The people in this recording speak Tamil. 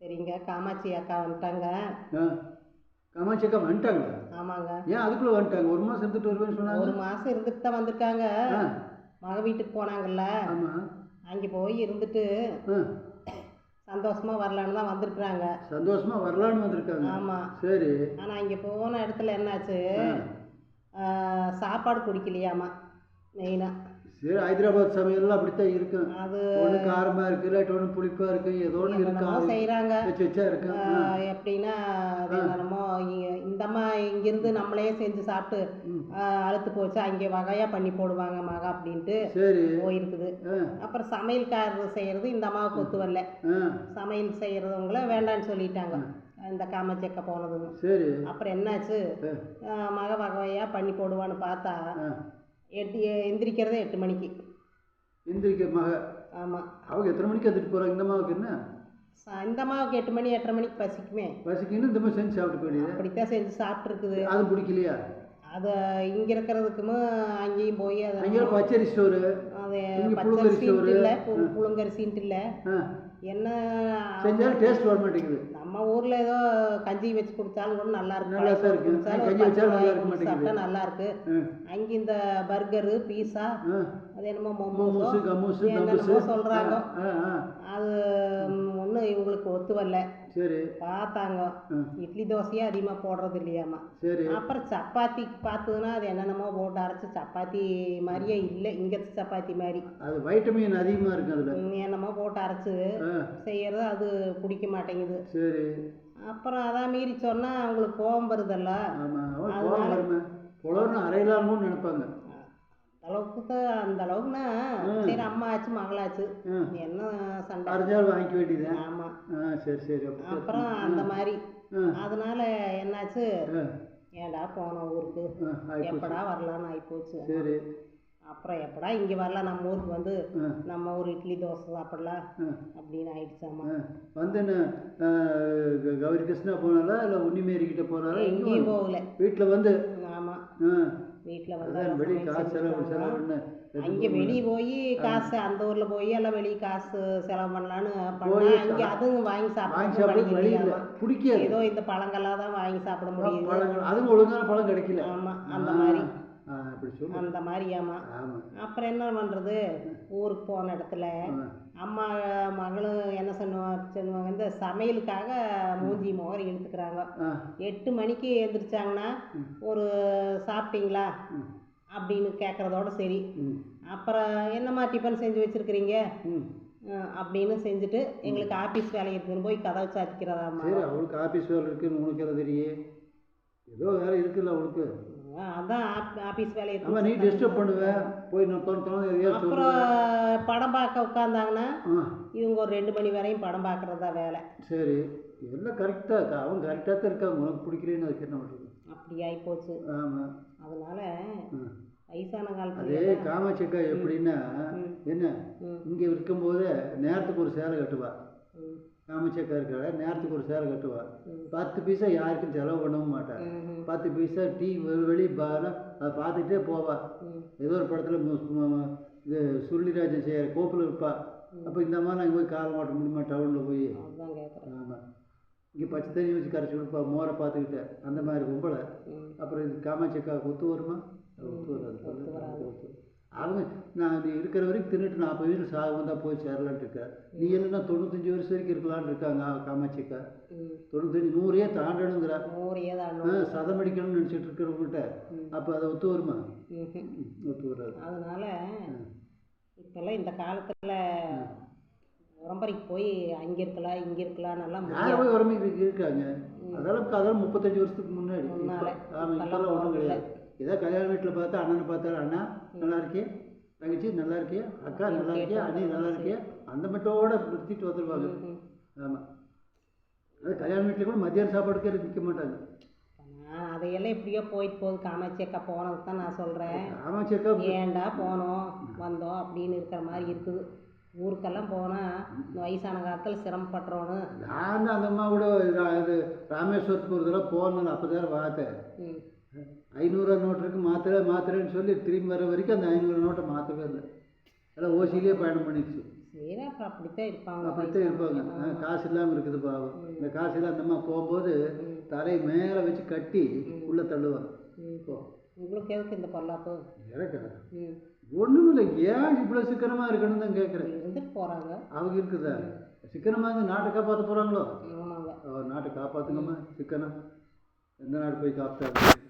சரிங்க. காமாட்சி அக்கா வந்துட்டாங்க. ஆ காமாட்சி அக்கா வந்துட்டாங்க. ஆமாங்க. ஏன் அதுக்குள்ளே வந்துட்டாங்க? ஒரு மாதம் இருந்துட்டு வருவேன்னு சொன்னாங்க. ஒரு மாதம் இருந்துட்டு தான் வந்திருக்காங்க மக வீட்டுக்கு போனாங்கல்ல. ஆமாம் அங்கே போய் இருந்துட்டு ஆ. சந்தோஷமாக வரலான்னு தான் வந்திருக்குறாங்க. சந்தோஷமா வரலான்னு வந்திருக்காங்க. ஆமாம் சரி. ஆனால் இங்கே போன இடத்துல என்னாச்சு? சாப்பாடு பிடிக்கலையாமா மெயினாக சரி ஹைதராபாத் சமையல்லாம் அப்படித்தான் இருக்கும். அது ஒன்று காரமாக இருக்கு இல்லாட்டி ஒன்று புளிப்பாக இருக்கு ஏதோ ஒன்று இருக்கும் செய்கிறாங்க வச்சு வச்சா இருக்கு ஆ. எப்படின்னா அது என்னமோ இந்தம்மா இங்கேருந்து நம்மளே செஞ்சு சாப்பிட்டு அழுத்து போச்சு அங்கே வகையாக பண்ணி போடுவாங்க மகா அப்படின்ட்டு சரி. போயிருக்குது. அப்புறம் சமையல்காரர் செய்கிறது இந்த அம்மாவுக்கு ஒத்து வரல. சமையல் செய்கிறவங்கள வேண்டான்னு சொல்லிட்டாங்க. இந்த காமச்சக்க போனதுங்க சரி. அப்புறம் என்னாச்சு? மக வகையாக பண்ணி போடுவான்னு பார்த்தா எட்டு எந்திரிக்கிறதே எட்டு மணிக்கு. எந்திரிக்க மக ஆமாம் அவங்க எத்தனை மணிக்கு வந்துட்டு போகிறாங்க இந்த மாவுக்கு என்ன? இந்த அம்மாவுக்கு எட்டு மணி எட்டரை மணிக்கு பசிக்குமே. பசிக்குன்னு இந்த மாதிரி செஞ்சு சாப்பிட்டு போயிடுது அப்படித்தான் செஞ்சு சாப்பிட்ருக்குது அது பிடிக்கலையா? அது இங்கே இருக்கிறதுக்குமே அங்கேயும் போய் அதை அங்கே பச்சரி புழுங்கரிசி பச்சரிசின்ட்டு இல்லை புழுங்கரிசின்ட்டு இல்லை. என்ன செஞ்சாலும் டேஸ்ட் வர மாட்டேங்குது. நம்ம ஊரில் ஏதோ கஞ்சி வச்சு குடித்தாலும் கூட நல்லா இருக்கு நல்லா தான் இருக்கு. சாப்பிட்டா நல்லா இருக்கு. அங்கே இந்த பர்கரு பீஸா அது என்னமோ மோமோஸு என்னென்னமோ சொல்கிறாங்க அது ஒன்றும் இவங்களுக்கு ஒத்து வரல. சரி. பார்த்தாங்க. இட்லி தோசையே அதிகமாக போடுறது இல்லையாம்மா சரி. அப்புறம் சப்பாத்தி பார்த்ததுன்னா அது என்னென்னமோ போட்டு அரைச்சி சப்பாத்தி மாதிரியே இல்லை. இங்கே சப்பாத்தி மாதிரி. அது வைட்டமின் அதிகமாக இருக்கு அதில். என்னமோ போட்டு அரைச்சி ஆ. செய்கிறது அது பிடிக்க மாட்டேங்குது. சரி. அப்புறம் அதான் மீறி சொன்னால் அவங்களுக்கு கோபம் வருதல்ல. புலர்னு அரையலாம்னு நினைப்பாங்க. அளவுக்கு தான் அந்த அளவுக்குன்னா சரி அம்மா ஆச்சு மகளாச்சு என்ன சண்டை? அரைஞ்சாலும் வாங்கிக்க வேண்டியது. ஆமாம் சரி சரி அப்போ அப்புறம் அந்த மாதிரி. அதனால என்னாச்சு? ஏன்டா போனோம் ஊருக்கு? எப்படா வரலான்னு ஆகிப்போச்சு சரி. அப்புறம் எப்படா இங்கே வரலாம்? நம்ம ஊருக்கு வந்து நம்ம ஊர் இட்லி தோசை சாப்பிடலாம் அப்படின்னு ஆயிடுச்சாமா? வந்து கௌரி கிருஷ்ணா போனாலா இல்லை உன்னிமேரி கிட்ட போனாலா எங்கேயும் போகல. வீட்டில் வந்து. ஆமாம் வீட்டில் வந்து அங்கே வெளியே போய் காசு அந்த ஊரில் போய் எல்லாம் வெளியே காசு செலவு பண்ணலான்னு பண்ணா போய் அங்கே அதுவும் வாங்கி சாப்பிட பிடிக்காது. ஏதோ இந்த பழங்கள்லாம் தான் வாங்கி சாப்பிட பழங்கள். அதுவும் ஒழுங்கான பழம் கிடைக்கல. ஆமாம் அந்த மாதிரி. அப்படி சொல்லு. அந்த மாதிரியாமா ஆமாம் அப்புறம் என்ன பண்ணுறது ஊருக்கு போன இடத்துல அம்மா மகளும் என்ன சொல்லுவாங்க சொல்லுவாங்க இந்த சமையலுக்காக மூஞ்சி முகர் இழுத்துக்கிறாங்க. எட்டு மணிக்கு எழுந்திரிச்சாங்கன்னா ஒரு சாப்பிட்டீங்களா? அப்படின்னு கேட்குறதோட சரி. அப்புறம் என்னம்மா டிஃபன் செஞ்சு வச்சுருக்கிறீங்க? அப்படின்னு செஞ்சுட்டு எங்களுக்கு ஆஃபீஸ் வேலை இருக்குன்னு போய் கதவை சாத்திக்கிறதாம்மா. சரி அவளுக்கு ஆஃபீஸ் வேலை இருக்குன்னு உனக்கு தெரியும்? ஏதோ வேலை இருக்குல்ல அவளுக்கு அதான் ஆஃபீஸ் வேலை நீ டிஸ்டர்ப் பண்ணுவ. போய் நான் தோணு அப்புறம் படம் பார்க்க உட்காந்தாங்கன்னா இவங்க ஒரு ரெண்டு மணி வரையும் படம் பார்க்குறது தான் வேலை. சரி. எல்லாம் கரெக்டாக இருக்கா? அவங்க கரெக்டாக தான் இருக்காங்க. உனக்கு பிடிக்கலன்னு அதுக்கு என்ன பண்ணுறது? அப்படி ஆகிப்போச்சு ஆமாம் அதனால வயசான அதே காலத்துல காமாட்சிக்கா எப்படின்னா என்ன. இங்கே இருக்கும்போது நேரத்துக்கு ஒரு சேலை கட்டுவா. ம், காமாட்சிக்கா இருக்காள நேரத்துக்கு ஒரு சேலை கட்டுவா. ம். பத்து பைசா யாருக்கும் செலவு பண்ணவும் மாட்டா. ம், பத்து பைசா டீ வெ- வெளியே பானா அதை பார்த்துக்கிட்டே போவா. ஏதோ ஒரு படத்தில் இது சுருளிராஜன் செய்கிற கோப்பில் இருப்பா. அப்போ இந்த மாதிரி நாங்கள் போய் காலம் ஓட்ட முடியுமா டவுனில் போய்? ஆமாம் இங்கே பச்சை தண்ணி வச்சு கரைச்சி கொடுப்பா. மோரை பார்த்துக்கிட்ட. அந்த மாதிரி கும்பலை. அப்புறம் இது காமாட்சிக்கா ஒத்து வருமா? ஒத்து வராது. ஒத்து வராது. அவங்க நான் நீ இருக்கிற வரைக்கும் தின்னுட்டு நாற்பது வயசு சாக வந்தால் போய் சேரலான்ட்டு இருக்க நீ என்னன்னா தொண்ணூத்தஞ்சு வருஷம் வரைக்கும் இருக்கலாம்னு இருக்காங்க காமாட்சிக்கா? தொண்ணூத்தஞ்சு நூறே தாண்டணுங்கிற. சதம் அடிக்கணும்னு நினச்சிட்டு இருக்கிறவங்ககிட்ட அப்போ அதை ஒத்து வருமா? ஒத்து வராது. அதனால இப்போல்லாம் இந்த காலத்தில் உரம்பரைக்கு போய் அங்கே இருக்கலாம் இங்கே இருக்கலாம் நல்லா யார் போய் உரமிக்கு இருக்காங்க. அதெல்லாம் அதெல்லாம் முப்பத்தஞ்சு வருஷத்துக்கு முன்னாடி. ஆமாம் இப்போல்லாம் ஒன்றும் கிடையாது. ஏதோ கல்யாண வீட்டில் பார்த்தா அண்ணனை பார்த்தாலும் அண்ணா நல்லா இருக்கியா? தங்கச்சி நல்லா இருக்கியா? அக்கா நல்லா இருக்கியா? அண்ணி நல்லா இருக்கியா? அந்த மட்டோட நிறுத்திட்டு வந்துடுவாங்க. ஆமாம் அது கல்யாண வீட்டில் கூட மத்தியான சாப்பாடுக்கே நிற்க மாட்டாங்க. அதையெல்லாம் எப்படியோ போயிட்டு போகுது. காமாட்சி அக்கா போனது தான் நான் சொல்கிறேன் காமாட்சி அக்கா ஏன்டா போனோம் வந்தோம் அப்படின்னு இருக்கிற மாதிரி இருக்குது. ஊருக்கெல்லாம் போனால் இந்த வயசான காலத்தில் சிரமப்படுறோன்னு. நான் அந்த அம்மா கூட இது ராமேஸ்வரத்துக்கு ஒரு தடவை போனேன். அப்போ தான் பார்த்தேன் ஐநூறுரூவா நோட்டு இருக்கு மாத்திரை மாத்திரைன்னு சொல்லி திரும்பி வர வரைக்கும் அந்த ஐநூறு நோட்டை மாற்றவே இல்லை. எல்லாம் ஓசியிலே பயணம் பண்ணிடுச்சு. சரி அப்புறம் அப்படித்தான் இருப்பாங்க. அப்படித்தான் இருப்பாங்க. காசு இல்லாமல் இருக்குது பாவம். இந்த காசு இல்லாம அந்த அம்மா போகும்போது தலை மேலே வச்சு கட்டி உள்ளே தள்ளுவாங்க. உங்களுக்கு எதுக்கு இந்த பொல்லாப்பு? எனக்கு ஒன்றும் இல்லை. ஏன் இவ்வளோ சிக்கனமாக இருக்கணும்னு தான் கேட்குறேன். இருந்துட்டு போகிறாங்க அவங்க இருக்குதா? சிக்கனமாக இருந்து நாட்டை காப்பாற்ற போகிறாங்களோ ஆமாங்க. நாட்டை காப்பாற்றுங்கம்மா சிக்கனம். எந்த நாடு போய் காப்பாற்றாது